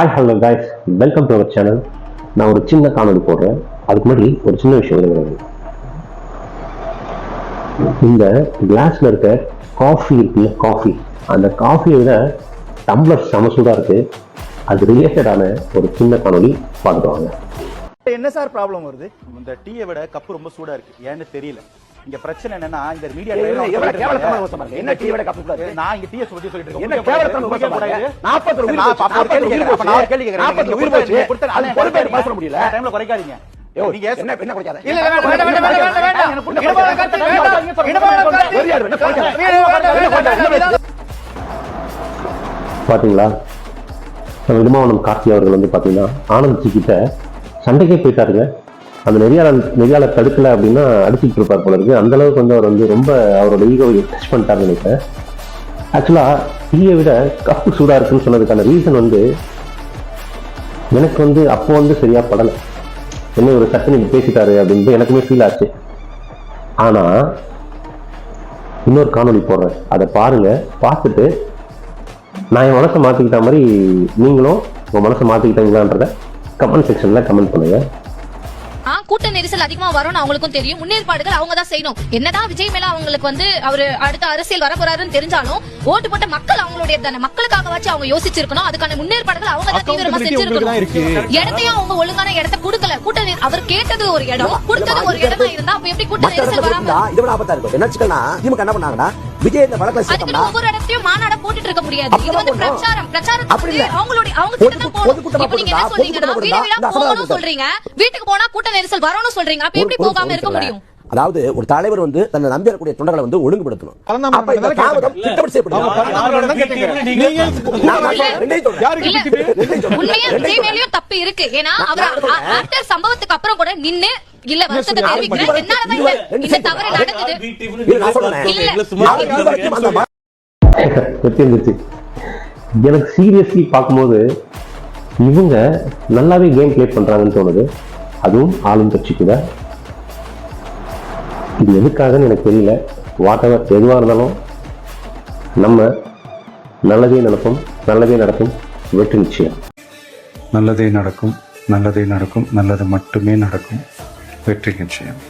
Hi hello guys welcome to our channel நான் ஒரு சின்ன காணொளி போடுறேன். அதுக்கு முன்னாடி ஒரு சின்ன விஷயம் இருக்கிறது இந்த கிளாஸ்ல இருக்க காஃபி இருக்குல்ல காஃபி அந்த காஃபியை விட டம்ளர் சமசூடாக இருக்கு. அது ரிலேட்டடான ஒரு சின்ன காணொளி பார்த்துட்டு வாங்க. என்ன சார் ப்ராப்ளம் வருது? இந்த டீயை விட கப்பு ரொம்ப சூடா இருக்கு. ஏன்னு தெரியல. இங்க பிரச்சனை என்னன்னா இந்த மீடியா என்ன எவ்வளவு கேவலத்தனமா யோசனை பாருங்க. என்ன டீ விட கப்பு கூடாது? நான் இங்க டீயை பத்தி சொல்லிட்டு இருக்கேன் என்ன கேவலத்தனமா. கூடாது. உயிர் நான் கேள்வி நான். நாற்பது நீங்க உயிர் கொடுத்த- போச்சு. கொடுத்த- அது. பேச முடியல. டைம்ல குறைக்காதீங்க யோ, நீங்க என்ன என்ன குறைக்காத? இல்ல, இல்ல, வேண்டாம், வேண்டாம், வேண்டாம், வேண்டாம், வேண்டாம். எனக்கு புரிய இடமான மாட்டேங்குது. கருத்து வேண்டாம். இடமான கருத்து பெரியார் என்ன குறைக்காத? வேண்டாம், வேண்டாம், வேண்டாம், வேண்டாம். பார்த்தீங்களா நம்ம விமானம் கார்த்தி அவர்கள் வந்து பார்த்தீங்கன்னா ஆனந்த் கிட்ட சண்டைக்கே போயிட்டாருங்க அந்த நெறியாளர் நெறியாளர் தடுக்கல அப்படின்னா அடிச்சுட்டு இருப்பார் போல இருக்கு. அந்த அளவுக்கு வந்து அவர் வந்து ரொம்ப அவரோட ஈகோவை டச் பண்ணிட்டாரு நினைக்கிறேன். ஆக்சுவலா டீயை விட கப்பு சூடா இருக்குன்னு சொன்னதுக்கான ரீசன் வந்து எனக்கு வந்து அப்போ வந்து சரியா படலை. என்ன ஒரு சட்டு நீங்க பேசிட்டாரு அப்படின்ட்டு எனக்குமே ஃபீல் ஆச்சு. ஆனா இன்னொரு காணொளி போடுறேன். அதை பாருங்க. பார்த்துட்டு நான் என் மனசை மாற்றிக்கிட்ட மாதிரி நீங்களும் உங்கள் மனசை மாற்றிக்கிட்டீங்களான்றத கமெண்ட் செக்ஷனில் கமெண்ட் பண்ணுங்க. கூட்ட நெரிசல் அதிகமா வரும்னு அவங்களுக்கும் தெரியும். முன்னேற்பாடுகள் அவங்க தான் செய்யணும். என்னதான் விஜய் மேல அவங்களுக்கு வந்து அவரு அடுத்த அரசியல் வர போறாருன்னு தெரிஞ்சாலும் ஓட்டு போட்ட மக்கள் அவங்களுடைய தானே. மக்களுக்காகவாச்சும் அவங்க யோசிச்சிருக்கணும். அதுக்கான முன்னேற்பாடுகள் அவங்க தான் தீவிரமா செஞ்சிருக்கணும். இடத்தையும் அவங்க ஒழுங்கான இடத்த கொடுக்கல. கூட்ட நெரி- அவர் கேட்டது ஒரு இடம் கொடுத்தது ஒரு இடமா இருந்தா அப்ப எப்படி கூட்ட நெரிசல் வராம இதை விட ஆபத்தா இருக்கும். என்ன வச்சுக்கோன்னா திமுக என்ன பண்ணாங்கன்னா விஜய் இந்த வழக்கில் அதுக்கு சேர்த்தோம்னா ஒவ்வொரு இடத்தையும் மாநாட போட்டுட்டு இருக்க முடியாது. இது வந்து. பிரச்சாரம். பிரச்சாரம் அப்படி இல்ல. அவங்களுடைய அவங்க கிட்ட தான் போகணும். இப்போ நீங்க என்ன வீடு வீடா நான் சொல்றீங்க. வீட்டுக்கு போனா கூட்ட நெரிசல் வரணும்னு சொல்றீங்க. அப்ப எப்படி போகாம இருக்க. முடியும்? அதாவது ஒரு தலைவர் வந்து தன்னை நம்பி வரக்கூடிய தொண்டர்களை வந்து ஒழுங்குபடுத்தணும். தப்பு இருக்கு. ஏன்னா அவர் சம்பவத்துக்கு அப்புறம் கூட நின்னு இல்ல? தெரிவிக்கிறேன் என்னாலதான் இந்த- தவறு. நடக்குது எனக்கு சீரியஸ்லி பார்க்கும்போது இவங்க நல்லாவே கேம் ப்ளே பண்ணுறாங்கன்னு தோணுது. அதுவும் ஆளும் கட்சி கூட இது எதுக்காகன்னு எனக்கு தெரியல. வாட் எவர் எதுவாக இருந்தாலும் நம்ம நல்லதே நடக்கும் நல்லதே நடக்கும் வெற்றி நிச்சயம். நல்லதே நடக்கும் நல்லதே நடக்கும் நல்லது மட்டுமே நடக்கும் வெற்றி நிச்சயம்.